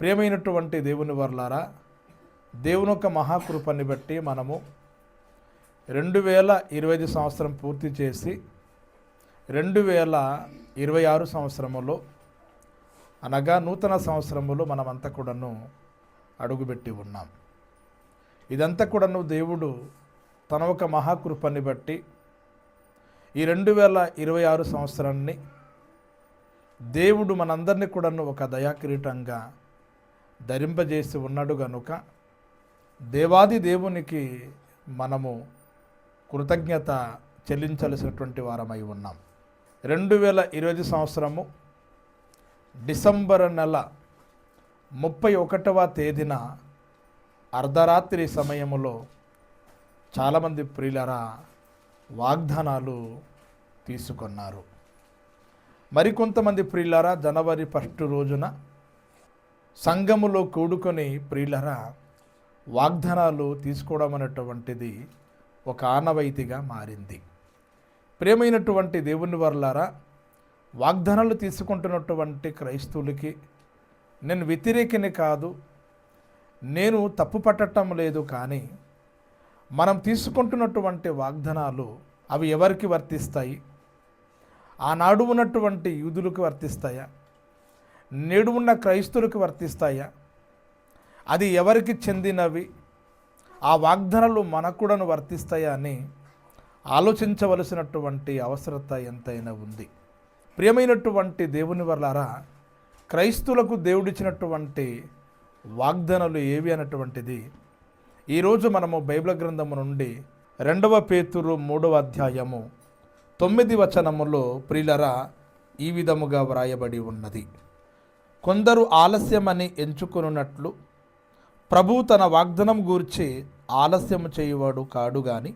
ప్రియమైనటువంటి దేవుని వర్లారా దేవుని యొక్క మహాకృపని బట్టి మనము రెండు వేల ఇరవై ఐదు సంవత్సరం పూర్తి చేసి రెండు వేల ఇరవై ఆరు సంవత్సరములో అనగా నూతన సంవత్సరములో మనమంతా కూడాను అడుగుపెట్టి ఉన్నాం. ఇదంతా కూడాను దేవుడు తన ఒక మహాకృపని బట్టి ఈ రెండు వేల ఇరవై ఆరు సంవత్సరాన్ని దేవుడు మనందరినీ కూడాను ఒక దయాకిరీటంగా ధరింపజేసి ఉన్నాడు గనుక దేవాది దేవునికి మనము కృతజ్ఞత చెల్లించాల్సినటువంటి వారమై ఉన్నాం. రెండు వేల ఇరవై సంవత్సరము డిసెంబర్ నెల ముప్పై ఒకటవ తేదీన అర్ధరాత్రి సమయములో చాలామంది ప్రియులరా వాగ్దానాలు తీసుకున్నారు. మరికొంతమంది ప్రియులరా జనవరి ఫస్ట్ రోజున సంఘములో కూడుకొని ప్రియులరా వాగ్దానాలు తీసుకోవడం అనేటువంటిది ఒక ఆనవాయితీగా మారింది. ప్రేమైనటువంటి దేవుని వర్లారా వాగ్దానాలు తీసుకుంటున్నటువంటి క్రైస్తవులకి నేను వ్యతిరేకిని కాదు నేను తప్పు పట్టడం లేదు కానీ మనం తీసుకుంటున్నటువంటి వాగ్దానాలు అవి ఎవరికి వర్తిస్తాయి? ఆనాడు ఉన్నటువంటి యూదులకు వర్తిస్తాయా? నేడు ఉన్న క్రైస్తులకు వర్తిస్తాయా? అది ఎవరికి చెందినవి? ఆ వాగ్దానాలు మనకుడను వర్తిస్తాయా అని ఆలోచించవలసినటువంటి అవసరత ఎంతైనా ఉంది. ప్రియమైనటువంటి దేవుని వల్లారా క్రైస్తులకు దేవుడిచ్చినటువంటి వాగ్దానాలు ఏవి అన్నటువంటిది ఈరోజు మనము బైబిల్ గ్రంథము నుండి రెండవ పేతురు మూడవ అధ్యాయము తొమ్మిది వచనములో ప్రియులరా ఈ విధముగా వ్రాయబడి ఉన్నది. కొందరు ఆలస్యమని ఎంచుకున్నట్లు ప్రభు తన వాగ్దనం గూర్చి ఆలస్యము చేయువాడు కాడు గాని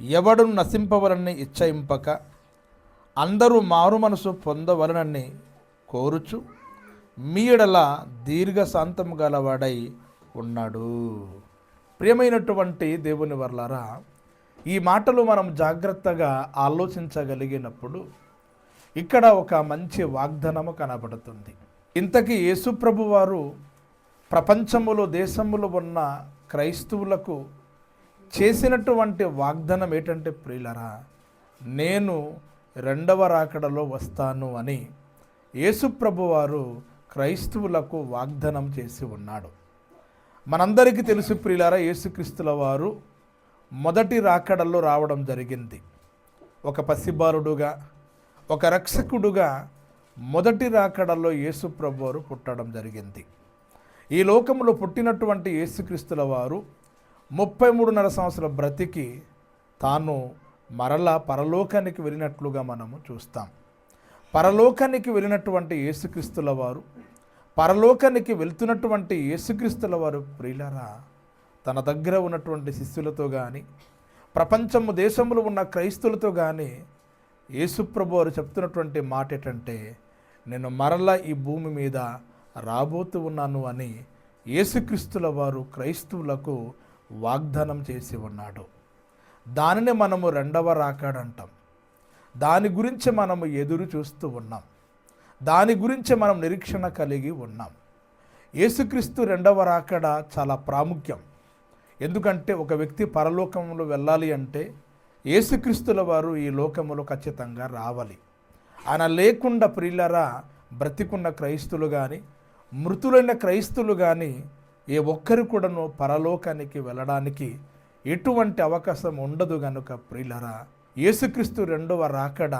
ఎవడును నశింపవలని ఇచ్చయింపక అందరూ మారు మనసు పొందవలనని కోరుచు మీడల దీర్ఘశాంతము గలవాడై ఉన్నాడు. ప్రియమైనటువంటి దేవుని వర్లారా ఈ మాటలు మనం జాగ్రత్తగా ఆలోచించగలిగినప్పుడు ఇక్కడ ఒక మంచి వాగ్దానము కనబడుతుంది. ఇంతకీ యేసుప్రభు వారు ప్రపంచములో దేశములో ఉన్న క్రైస్తవులకు చేసినటువంటి వాగ్దానం ఏంటంటే ప్రియులరా నేను రెండవ రాకడలో వస్తాను అని యేసుప్రభు వారు క్రైస్తవులకు వాగ్దానం చేసి ఉన్నాడు. మనందరికీ తెలుసు ప్రియులారా యేసుక్రీస్తుల వారు మొదటి రాకడల్లో రావడం జరిగింది. ఒక పసిబాలుడుగా ఒక రక్షకుడుగా మొదటి రాకడలో యేసు ప్రభువారు పుట్టడం జరిగింది. ఈ లోకంలో పుట్టినటువంటి యేసుక్రీస్తుల వారు ముప్పై మూడున్నర సంవత్సరాల బ్రతికి తాను మరలా పరలోకానికి వెళ్ళినట్లుగా మనము చూస్తాం. పరలోకానికి వెళ్ళినటువంటి యేసుక్రీస్తుల వారు పరలోకానికి వెళ్తున్నటువంటి యేసుక్రీస్తుల వారు ప్రియులరా తన దగ్గర ఉన్నటువంటి శిష్యులతో కానీ ప్రపంచము దేశంలో ఉన్న క్రైస్తులతో కానీ యేసుప్రభు వారు చెప్తున్నటువంటి మాట ఏంటంటే నేను మరలా ఈ భూమి మీద రాబోతూ ఉన్నాను అని యేసుక్రీస్తుల వారు క్రైస్తవులకు వాగ్దానం చేసి ఉన్నాడు. దానిని మనము రెండవ రాకాడంటాం దాని గురించి మనము ఎదురు చూస్తూ ఉన్నాం. దాని గురించి మనం నిరీక్షణ కలిగి ఉన్నాం. యేసుక్రీస్తు రెండవ రాకడ చాలా ప్రాముఖ్యం. ఎందుకంటే ఒక వ్యక్తి పరలోకంలో వెళ్ళాలి అంటే యేసుక్రీస్తుల వారు ఈ లోకములో ఖచ్చితంగా రావాలి. ఆయన లేకుండా ప్రియులరా బ్రతికున్న క్రైస్తులు కానీ మృతులైన క్రైస్తులు కానీ ఏ ఒక్కరు కూడాను పరలోకానికి వెళ్ళడానికి ఎటువంటి అవకాశం ఉండదు గనుక ప్రియులరా యేసుక్రీస్తు రెండవ రాకడ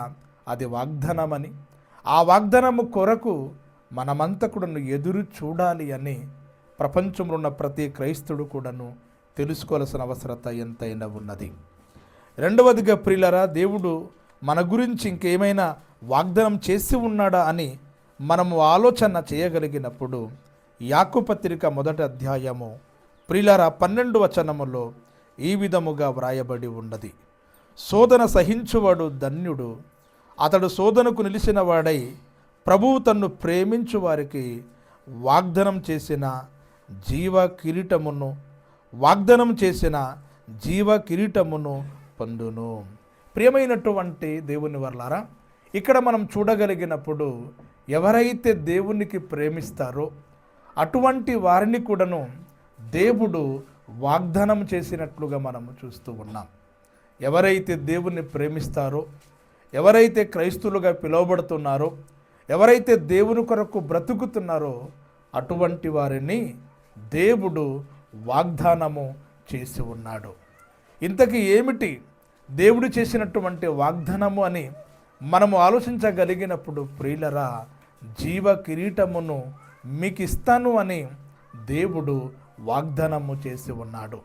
అది వాగ్దానమని ఆ వాగ్దానము కొరకు మనమంతా కూడాను ఎదురు చూడాలి అని ప్రపంచంలో ఉన్న ప్రతి క్రైస్తుడు కూడాను తెలుసుకోవాల్సిన అవసరత ఎంతైనా ఉన్నది. రెండవదిగా ప్రియులరా దేవుడు మన గురించి ఇంకేమైనా వాగ్దానం చేసి ఉన్నాడా అని మనము ఆలోచన చేయగలిగినప్పుడు యాకుపత్రిక మొదటి అధ్యాయము ప్రిలర పన్నెండు వచనములో ఈ విధముగా వ్రాయబడి ఉన్నది. శోధన సహించువాడు ధన్యుడు అతడు శోధనకు నిలిచిన వాడై ప్రభువు తన్ను ప్రేమించు వారికి వాగ్దానం చేసిన జీవ కిరీటమును వాగ్దానం చేసిన జీవ కిరీటమును పొందును. ప్రియమైనటువంటి దేవుని వర్లారా ఇక్కడ మనం చూడగలిగినప్పుడు ఎవరైతే దేవునికి ప్రేమిస్తారో అటువంటి వారిని కూడాను దేవుడు వాగ్దానం చేసినట్లుగా మనము చూస్తూ ఉన్నాం. ఎవరైతే దేవుణ్ణి ప్రేమిస్తారో ఎవరైతే క్రైస్తువులుగా పిలువబడుతున్నారో ఎవరైతే దేవుని కొరకు బ్రతుకుతున్నారో అటువంటి వారిని దేవుడు వాగ్దానము చేసి ఉన్నాడు. ఇంతకీ ఏమిటి దేవుడు చేసినటువంటి వాగ్దానము అని మనము ఆలోచించగలిగినప్పుడు ప్రియులరా జీవ కిరీటమును మీకు ఇస్తాను అని దేవుడు వాగ్దానము చేసి ఉన్నాడు.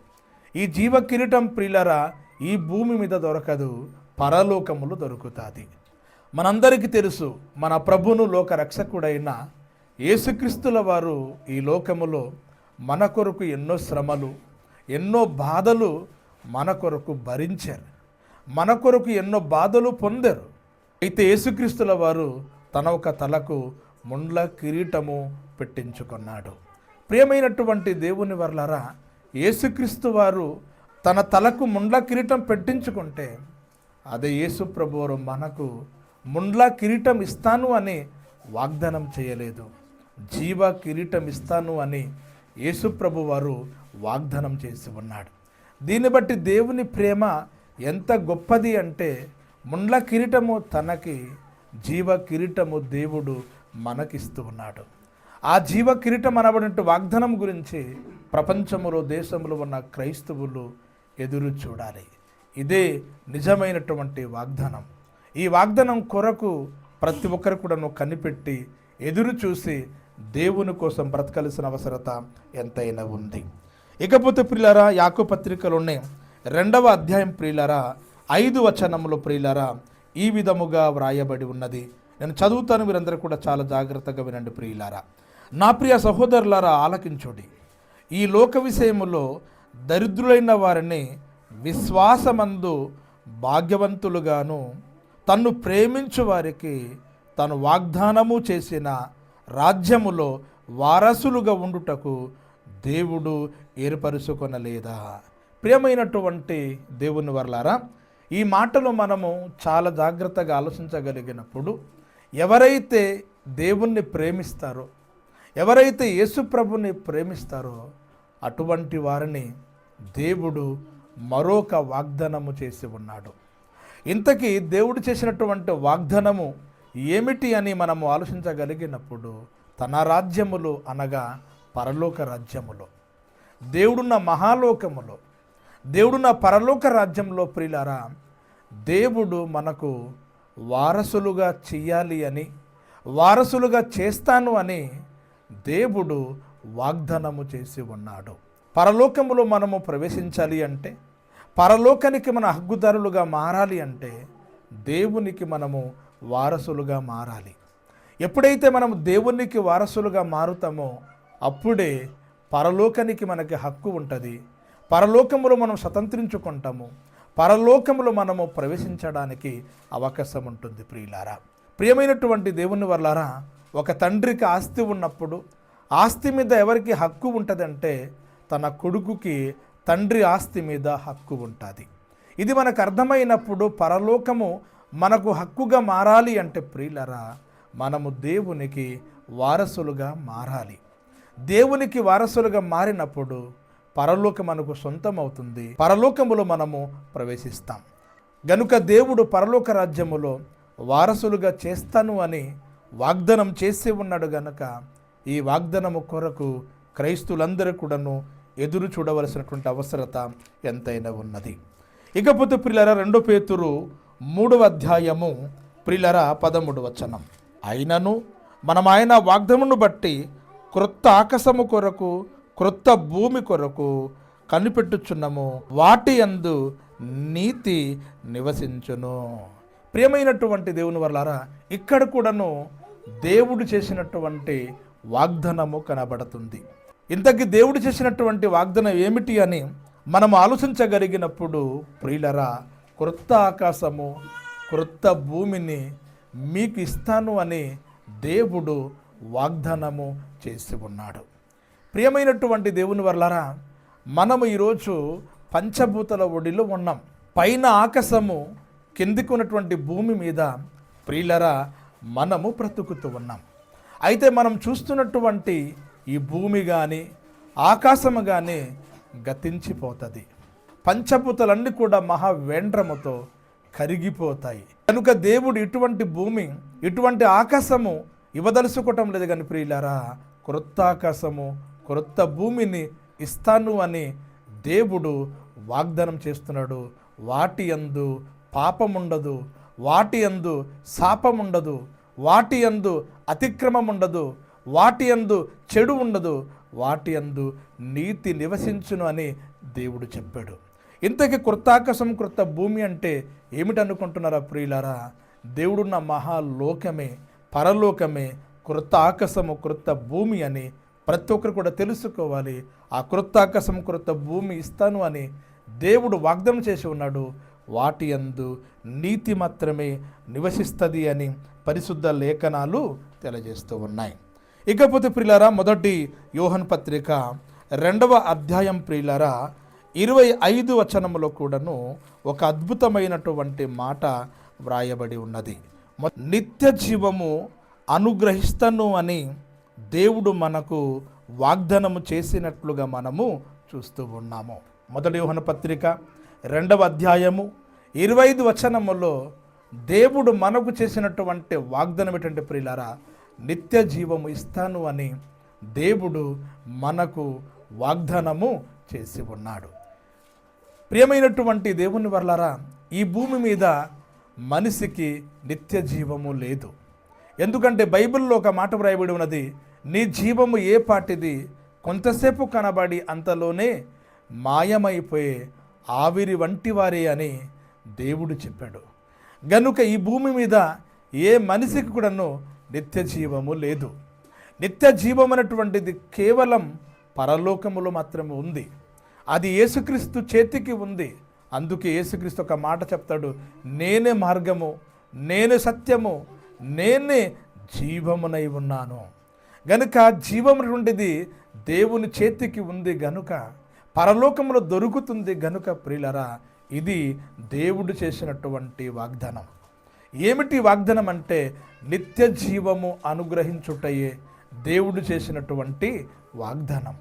ఈ జీవ కిరీటం ప్రియులరా ఈ భూమి మీద దొరకదు పరలోకములు దొరుకుతుంది. మనందరికీ తెలుసు మన ప్రభును లోక రక్షకుడైన యేసుక్రీస్తుల వారు ఈ లోకములో మన కొరకు ఎన్నో శ్రమలు ఎన్నో బాధలు మన కొరకు భరించారు. మన కొరకు ఎన్నో బాధలు పొందారు. అయితే యేసుక్రీస్తుల వారు తన ఒక తలకు ముండ్ల కిరీటము పెట్టించుకున్నాడు. ప్రియమైనటువంటి దేవుని వర్లరా యేసుక్రీస్తు వారు తన తలకు ముండ్ల కిరీటం పెట్టించుకుంటే అదే యేసు ప్రభువారు మనకు ముండ్ల కిరీటం ఇస్తాను అని వాగ్దానం చేయలేదు. జీవ కిరీటం ఇస్తాను అని యేసు ప్రభు వారు వాగ్దానం చేసి ఉన్నాడు. దీన్ని బట్టి దేవుని ప్రేమ ఎంత గొప్పది అంటే ముండ్ల కిరీటము తనకి జీవ కిరీటము దేవుడు మనకిస్తూ ఉన్నాడు. ఆ జీవ కిరీటం అనబడినట్టు వాగ్దానం గురించి ప్రపంచములో దేశంలో ఉన్న క్రైస్తవులు ఎదురు చూడాలి. ఇదే నిజమైనటువంటి వాగ్దానం. ఈ వాగ్దానం కొరకు ప్రతి ఒక్కరు కూడాను కనిపెట్టి ఎదురు చూసి దేవుని కోసం బ్రతకాల్సిన అవసరత ఎంతైనా ఉంది. ఇకపోతే ప్రియులరా యాకో పత్రికలోనే రెండవ అధ్యాయం ప్రియులరా ఐదు వచనములు ప్రియులరా ఈ విధముగా వ్రాయబడి ఉన్నది. నేను చదువుతాను మీరందరూ కూడా చాలా జాగ్రత్తగా వినండి ప్రియులారా. నా ప్రియ సహోదరులారా ఆలకించుడి. ఈ లోక విషయములో దరిద్రులైన వారిని విశ్వాసమందు భాగ్యవంతులుగాను తన్ను ప్రేమించు వారికి తను వాగ్దానము చేసిన రాజ్యములో వారసులుగా ఉండుటకు దేవుడు ఏర్పరుచుకొనలేదా? ప్రియమైనటువంటి దేవుని వర్లారా ఈ మాటలు మనము చాలా జాగ్రత్తగా ఆలోచించగలిగినప్పుడు ఎవరైతే దేవుణ్ణి ప్రేమిస్తారో ఎవరైతే యేసుప్రభుని ప్రేమిస్తారో అటువంటి వారిని దేవుడు మరొక వాగ్దానము చేసి ఉన్నాడు. ఇంతకీ దేవుడు చేసినటువంటి వాగ్దానము ఏమిటి అని మనము ఆలోచించగలిగినప్పుడు తన రాజ్యములు అనగా పరలోక రాజ్యములో. దేవుడున్న మహాలోకములో. దేవుడున్న పరలోక రాజ్యంలో ప్రియులారా దేవుడు మనకు వారసులుగా చెయ్యాలి అని వారసులుగా చేస్తాను అని దేవుడు వాగ్దానము చేసి ఉన్నాడు. పరలోకములో మనము ప్రవేశించాలి అంటే పరలోకానికి మన హక్కుదారులుగా మారాలి అంటే దేవునికి మనము వారసులుగా మారాలి. ఎప్పుడైతే మనం దేవునికి వారసులుగా మారుతామో అప్పుడే పరలోకానికి మనకి హక్కు ఉంటుంది. పరలోకములో మనం స్వతంత్రించుకుంటాము. పరలోకములో మనము ప్రవేశించడానికి అవకాశం ఉంటుంది ప్రియులారా. ప్రియమైనటువంటి దేవుని వల్లారా ఒక తండ్రికి ఆస్తి ఉన్నప్పుడు ఆస్తి మీద ఎవరికి హక్కు ఉంటుందంటే తన కొడుకుకి తండ్రి ఆస్తి మీద హక్కు ఉంటుంది. ఇది మనకు అర్థమైనప్పుడు పరలోకము మనకు హక్కుగా మారాలి అంటే ప్రియులరా మనము దేవునికి వారసులుగా మారాలి. దేవునికి వారసులుగా మారినప్పుడు పరలోకం మనకు సొంతం అవుతుంది పరలోకములో మనము ప్రవేశిస్తాం. గనుక దేవుడు పరలోక రాజ్యములో వారసులుగా చేస్తాను అని వాగ్దానం చేసి ఉన్నాడు గనుక ఈ వాగ్దానము కొరకు క్రైస్తులందరూ కూడాను ఎదురు చూడవలసినటువంటి అవసరత ఎంతైనా ఉన్నది. ఇకపోతే ప్రిలర రెండో పేతురు మూడవ అధ్యాయము ప్రిలర పదమూడు వచనం. అయినను మనం ఆయన వాగ్దమును బట్టి క్రొత్త ఆకాశము కొరకు క్రొత్త భూమి కొరకు కనిపెట్టుచున్నాము. వాటి యందు నీతి నివసించును. ప్రియమైనటువంటి దేవుని వల్లారా ఇక్కడ కూడాను దేవుడు చేసినటువంటి వాగ్దానము కనబడుతుంది. ఇంతకీ దేవుడు చేసినటువంటి వాగ్దానం ఏమిటి అని మనం ఆలోచించగలిగినప్పుడు ప్రియులరా క్రొత్త ఆకాశము క్రొత్త భూమిని మీకు ఇస్తాను అని దేవుడు వాగ్దానము చేసి ఉన్నాడు. ప్రియమైనటువంటి దేవుని వల్లరా మనము ఈరోజు పంచభూతల ఒడిలో ఉన్నాం. పైన ఆకాశము కిందికి ఉన్నటువంటి భూమి మీద ప్రియులరా మనము బ్రతుకుతూ ఉన్నాం. అయితే మనం చూస్తున్నటువంటి ఈ భూమి కానీ ఆకాశము కానీ గతించిపోతుంది. పంచభూతలన్నీ కూడా మహావేంద్రముతో కరిగిపోతాయి. కనుక దేవుడు ఇటువంటి భూమి ఇటువంటి ఆకాశము ఇవ్వదలుచుకోవటం లేదు కానీ ప్రియులారా క్రొత్త ఆకాశము క్రొత్త భూమిని ఇస్తాను అని దేవుడు వాగ్దానం చేస్తున్నాడు. వాటి యందు పాపముండదు. వాటి యందు శాపముండదు. వాటి యందు అతిక్రమం ఉండదు వాటి యందు చెడు ఉండదు. వాటి యందు నీతి నివసించును అని దేవుడు చెప్పాడు. ఇంతకీ కృతాకాశం కృత భూమి అంటే ఏమిటనుకుంటున్నారా ప్రియులారా? దేవుడున్న మహాలోకమే పరలోకమే కృత ఆకాశము కృత భూమి అని ప్రతి ఒక్కరు కూడా తెలుసుకోవాలి. ఆ కృత ఆకాశం కృత భూమి ఇస్తాను అని దేవుడు వాగ్దానం చేసి ఉన్నాడు. వాటి యందు నీతి మాత్రమే నివసిస్తుంది అని పరిశుద్ధ లేఖనాలు తెలియజేస్తూ ఉన్నాయి. ఇకపోతే ప్రియులారా మొదటి యోహన్ పత్రిక రెండవ అధ్యాయం ప్రియులారా ఇరవై ఐదు వచనంలో కూడాను ఒక అద్భుతమైనటువంటి మాట వ్రాయబడి ఉన్నది. నిత్య జీవము అనుగ్రహిస్తను అని దేవుడు మనకు వాగ్దానము చేసినట్లుగా మనము చూస్తూ ఉన్నాము. మొదటి యోహన పత్రిక రెండవ అధ్యాయము ఇరవై ఐదు వచనములో దేవుడు మనకు చేసినటువంటి వాగ్దానం ఏంటంటే ప్రియులారా నిత్య జీవము ఇస్తాను అని దేవుడు మనకు వాగ్దానము చేసి ఉన్నాడు. ప్రియమైనటువంటి దేవుని వర్లారా ఈ భూమి మీద మనిషికి నిత్య జీవము లేదు. ఎందుకంటే బైబిల్లో ఒక మాట వ్రాయబడి ఉన్నది నీ జీవము ఏ పాటిది? కొంతసేపు కనబడి అంతలోనే మాయమైపోయే ఆవిరి వంటి వారే అని దేవుడు చెప్పాడు. గనుక ఈ భూమి మీద ఏ మనిషికి కూడాను నిత్య జీవము లేదు. నిత్య జీవం అనేటువంటిది కేవలం పరలోకములో మాత్రమే ఉంది. అది యేసుక్రీస్తు చేతికి ఉంది. అందుకే యేసుక్రీస్తు ఒక మాట చెప్తాడు నేనే మార్గము నేనే సత్యము నేనే జీవమునై ఉన్నాను. గనుక జీవం దేవుని చేతికి ఉంది గనుక పరలోకంలో దొరుకుతుంది గనుక ప్రియులరా ఇది దేవుడు చేసినటువంటి వాగ్దానం. ఏమిటి వాగ్దానం అంటే నిత్య జీవము అనుగ్రహించుటయే దేవుడు చేసినటువంటి వాగ్దానం.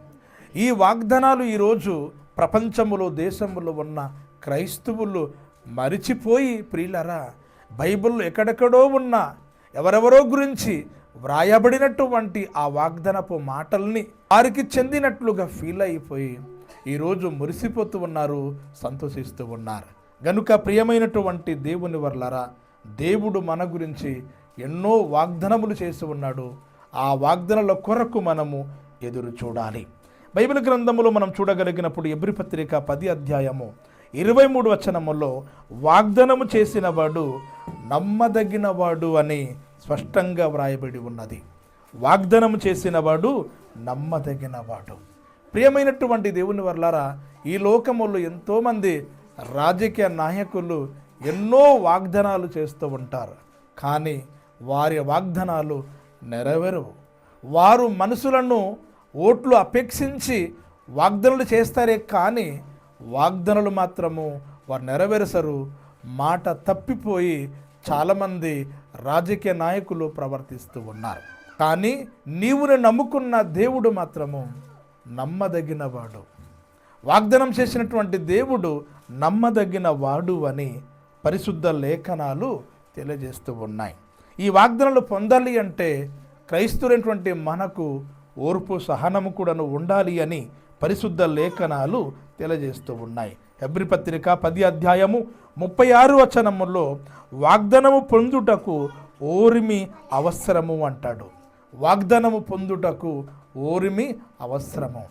ఈ వాగ్దానాలు ఈరోజు ప్రపంచములో దేశములో ఉన్న క్రైస్తవులు మరిచిపోయి ప్రియులరా బైబిల్ ఎక్కడెక్కడో ఉన్న ఎవరెవరో గురించి వ్రాయబడినటువంటి ఆ వాగ్దనపు మాటల్ని వారికి చెందినట్లుగా ఫీల్ అయిపోయి ఈరోజు మురిసిపోతూ ఉన్నారు సంతోషిస్తూ ఉన్నారు. గనుక ప్రియమైనటువంటి దేవుని వర్లరా దేవుడు మన గురించి ఎన్నో వాగ్దనములు చేసి ఉన్నాడు. ఆ వాగ్దనల కొరకు మనము ఎదురు చూడాలి. బైబిల్ గ్రంథములో మనం చూడగలిగినప్పుడు ఎబ్రి పత్రిక పది అధ్యాయము ఇరవై మూడు వచనములో వాగ్దనము చేసిన వాడు నమ్మదగినవాడు అని స్పష్టంగా వ్రాయబడి ఉన్నది. వాగ్దానము చేసినవాడు నమ్మదగినవాడు. ప్రియమైనటువంటి దేవుని వర్లారా ఈ లోకములో ఎంతోమంది రాజకీయ నాయకులు ఎన్నో వాగ్దానాలు చేస్తూ ఉంటారు. కానీ వారి వాగ్దానాలు నెరవేరవు. వారు మనుషులను ఓట్లు అపేక్షించి వాగ్దానాలు చేస్తారే కానీ వాగ్దానాలు మాత్రము వారు నెరవేరుసరు. మాట తప్పిపోయి చాలామంది రాజకీయ నాయకులు ప్రవర్తిస్తూ ఉన్నారు. కానీ నీవుని నమ్ముకున్న దేవుడు మాత్రము నమ్మదగినవాడు. వాగ్దనం వాగ్దానం చేసినటువంటి దేవుడు నమ్మదగిన వాడు అని పరిశుద్ధ లేఖనాలు తెలియజేస్తూ ఉన్నాయి. ఈ వాగ్దానాలు పొందాలి అంటే క్రైస్తులైనటువంటి మనకు ఓర్పు సహనము కూడాను ఉండాలి అని పరిశుద్ధ లేఖనాలు తెలియజేస్తూ ఉన్నాయి. హెబ్రి పత్రిక పది అధ్యాయము ముప్పై ఆరు వచనములో వాగ్దానము పొందుటకు ఓరిమి అవసరము అంటాడు. వాగ్దానము పొందుటకు ఓరిమి అవసరము.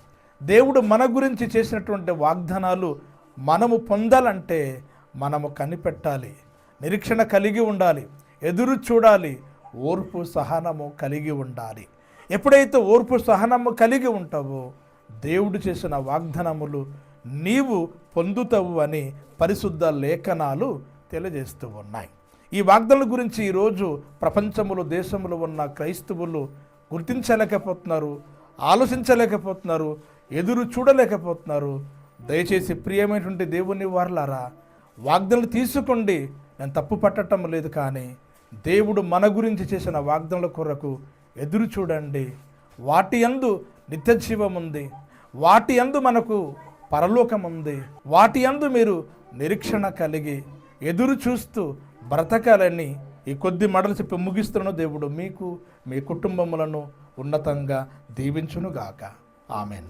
దేవుడు మన గురించి చేసినటువంటి వాగ్దానాలు మనము పొందాలంటే మనము కనిపెట్టాలి. నిరీక్షణ కలిగి ఉండాలి. ఎదురు చూడాలి. ఓర్పు సహనము కలిగి ఉండాలి. ఎప్పుడైతే ఓర్పు సహనము కలిగి ఉంటావో దేవుడు చేసిన వాగ్దానములు నీవు పొందుతావు అని పరిశుద్ధ లేఖనాలు తెలియజేస్తూ ఉన్నాయి. ఈ వాగ్దానాల గురించి ఈరోజు ప్రపంచంలో దేశంలో ఉన్న క్రైస్తవులు గుర్తించలేకపోతున్నారు ఆలోచించలేకపోతున్నారు ఎదురు చూడలేకపోతున్నారు. దయచేసి ప్రియమైనటువంటి దేవుని వారలారా వాగ్దానాలు తీసుకోండి. నేను తప్పు పట్టడం లేదు కానీ దేవుడు మన గురించి చేసిన వాగ్దానాల కొరకు ఎదురు చూడండి. వాటి యందు నిత్య జీవం ఉంది. వాటి అందు మనకు పరలోకం ఉంది వాటి అందు మీరు నిరీక్షణ కలిగి ఎదురు చూస్తూ బ్రతకాలని ఈ కొద్ది మడలు చెప్పి ముగిస్తున్న దేవుడు మీకు మీ కుటుంబములను ఉన్నతంగా దీవించునుగాక. ఆమెన్.